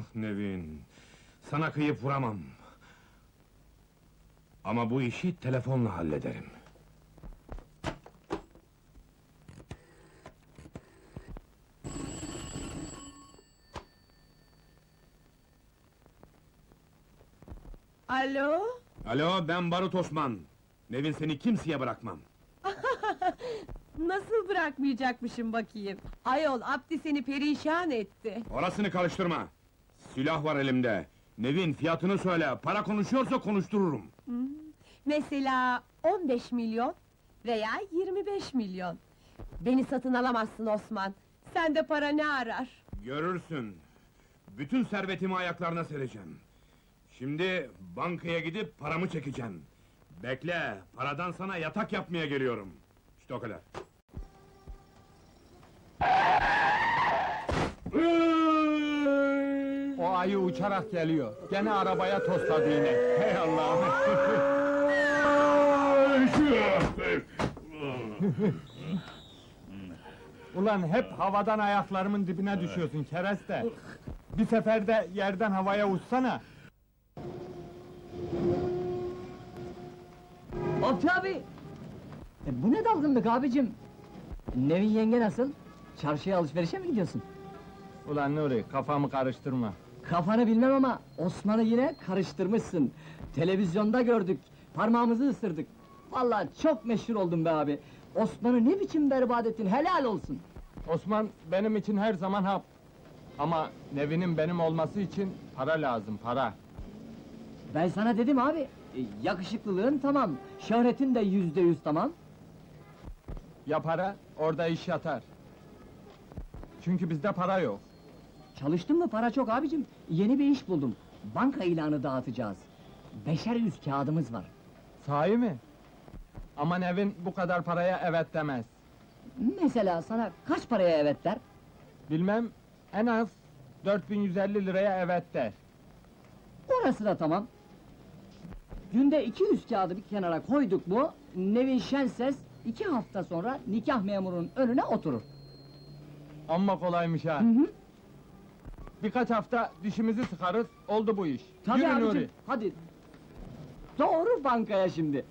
Ah Nevin, sana kıyıp vuramam. Ama bu işi telefonla hallederim. Alo? Alo, ben Barut Osman. Nevin seni kimseye bırakmam. Nasıl bırakmayacakmışım bakayım? Ayol, Abdi seni perişan etti. Orasını karıştırma. Silah var elimde. Nevin fiyatını söyle, para konuşuyorsa konuştururum. Mesela 15 milyon veya 25 milyon. Beni satın alamazsın Osman. Sende para ne arar? Görürsün. Bütün servetimi ayaklarına sereceğim. Şimdi bankaya gidip paramı çekeceğim. Bekle, paradan sana yatak yapmaya geliyorum. İşte o kadar. Ayı uçarak geliyor. Gene arabaya tosladı yine. Hey Allah'ım! Ulan hep havadan ayaklarımın dibine düşüyorsun kereste. Bir seferde yerden havaya uçsana. Abdi abi! E, bu ne dalgınlık abicim? Nevin yenge nasıl? Çarşıya alışverişe mi gidiyorsun? Ulan Nuri kafamı karıştırma. Kafanı bilmem ama Osman'ı yine karıştırmışsın. Televizyonda gördük, parmağımızı ısırdık. Vallahi çok meşhur oldun be abi. Osman'ı ne biçim berbat ettin, helal olsun. Osman benim için her zaman hap. Ama Nevin'in benim olması için para lazım, para. Ben sana dedim abi, e, yakışıklılığın tamam, şöhretin de yüzde yüz tamam. Ya para, orada iş yatar. Çünkü bizde para yok. Çalıştın mı para çok abicim, yeni bir iş buldum. Banka ilanı dağıtacağız. Beşer yüz kağıdımız var. Sahi mi? Ama Nevin bu kadar paraya evet demez. Mesela sana kaç paraya evet der? Bilmem, en az 4150 liraya evet der. Orası da tamam. Günde 200 kağıdı bir kenara koyduk mu, Nevin Şenses iki hafta sonra nikah memurunun önüne oturur. Amma kolaymış ha. Hı hı. Birkaç hafta dişimizi sıkarız, oldu bu iş. Tabii Yürü abicim, Nuri. hadi. Doğru bankaya şimdi.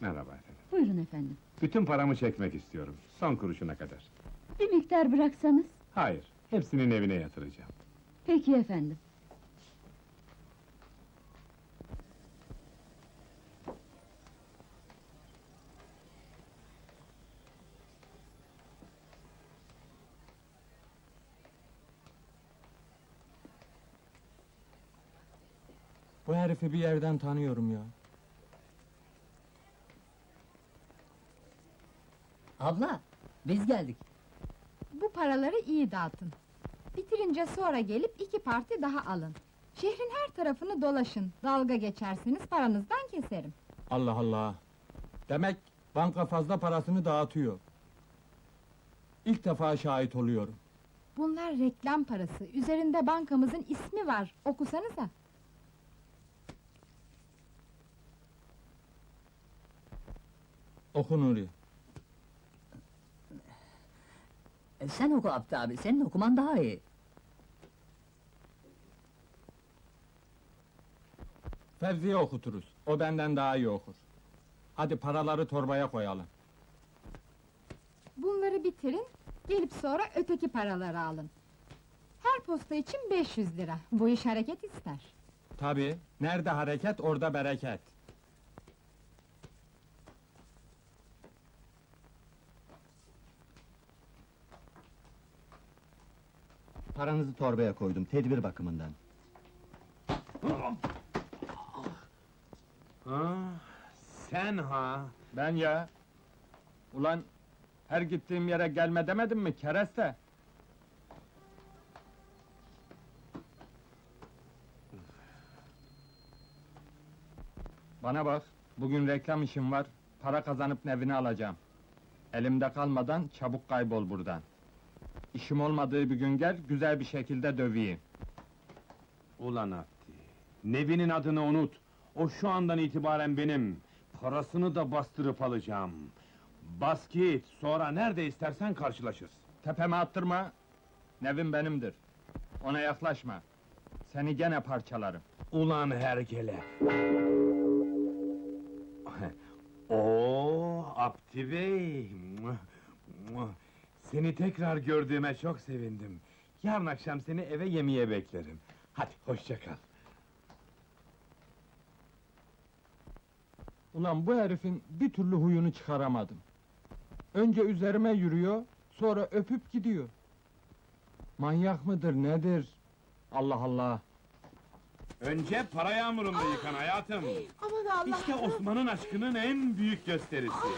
Merhaba efendim. Buyurun efendim. Bütün paramı çekmek istiyorum. Son kuruşuna kadar. Bir miktar bıraksanız. Hayır, hepsinin evine yatıracağım. Peki efendim. Bu herifi bir yerden tanıyorum ya. Abla, biz geldik. Bu paraları iyi dağıtın. Bitirince sonra gelip iki parti daha alın. Şehrin her tarafını dolaşın. Dalga geçersiniz paranızdan keserim. Allah Allah. Demek banka fazla parasını dağıtıyor. İlk defa şahit oluyorum. Bunlar reklam parası. Üzerinde bankamızın ismi var. Okusanıza. Oku Nuri. E, sen oku Abdi abi, senin okuman daha iyi. Fevzi'ye okuturuz. O benden daha iyi okur. Hadi paraları torbaya koyalım. Bunları bitirin. Gelip sonra öteki paraları alın. Her posta için 500 lira. Bu iş hareket ister. Tabii. Nerede hareket, orada bereket. Paranızı torbaya koydum, tedbir bakımından. Ha, sen ha? Ben ya. Ulan her gittiğim yere gelme demedim mi kereste? Bana bak, bugün reklam işim var. Para kazanıp nevini alacağım. Elimde kalmadan çabuk kaybol buradan. İşim olmadığı bir gün gel, güzel bir şekilde döveyim. Ulan Abdi, Nevin'in adını unut. O şu andan itibaren benim. Parasını da bastırıp alacağım. Bas git, sonra nerede istersen karşılaşırız. Tepeme attırma. Nevin benimdir. Ona yaklaşma. Seni gene parçalarım. Ulan hergele! Oo, Abdi Bey! Seni tekrar gördüğüme çok sevindim. Yarın akşam seni eve yemeğe beklerim. Hadi, hoşça kal. Ulan bu herifin bir türlü huyunu çıkaramadım. Önce üzerime yürüyor, sonra öpüp gidiyor. Manyak mıdır, nedir? Allah Allah! Önce para yağmurunda yıkan hayatım. Aman Allah! İşte Osman'ın aşkının en büyük gösterisi.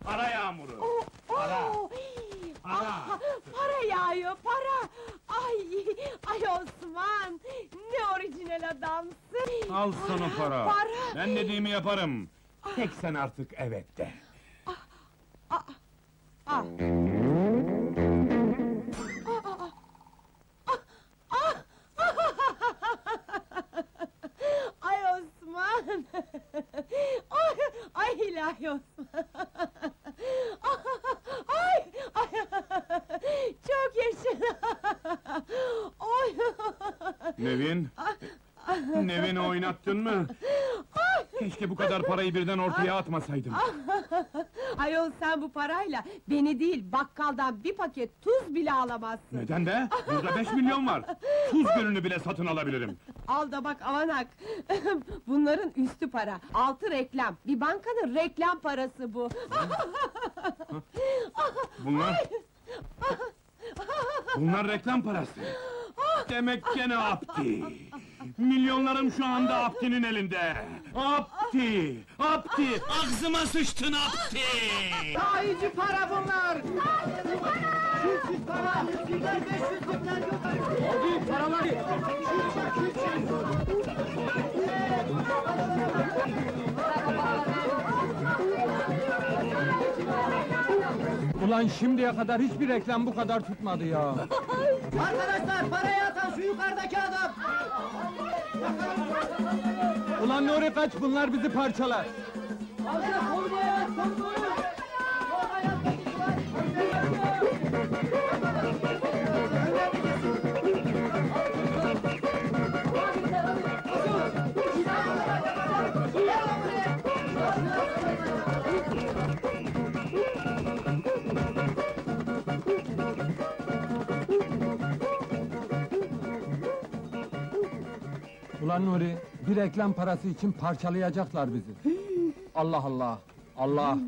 Para yağmuru. Para. Para. ah, para yağıyor, para! Ay, ay Osman! Ne orijinal adamsın! Al sana para. Para! Ben dediğimi yaparım. Tek sen artık evet de. Ah. Ay Osman! Ay, ay ilahi Osman! Ay, ay! Çok yaşa! Oy! Nevin? Nevin oynattın mı? Keşke bu kadar parayı birden ortaya atmasaydım. Ayol sen bu parayla beni değil bakkaldan bir paket tuz bile alamazsın. Neden be? Burada beş milyon var. Tuz gölünü bile satın alabilirim. Al da bak avanak. Bunların üstü para. Altı reklam. Bir bankanın reklam parası bu. Bunlar... Bunlar reklam parası. Demek gene Abdi. Milyonlarım şu anda Abdi'nin elinde. Abdi! Abdi! Ağzıma sıçtın Abdi! Sahici para bunlar! Çift para! Yüzler beş yüzlükler yok! Hadi paraları! Ulan şimdiye kadar hiçbir reklam bu kadar tutmadı ya. Arkadaşlar parayı atan şu yukarıdaki adam! Ulan Nuri kaç, bunlar bizi parçalar. Alçak olmaya konuşuyor! Ulan Nuri, bir reklam parası için parçalayacaklar bizi. Allah Allah, Allah!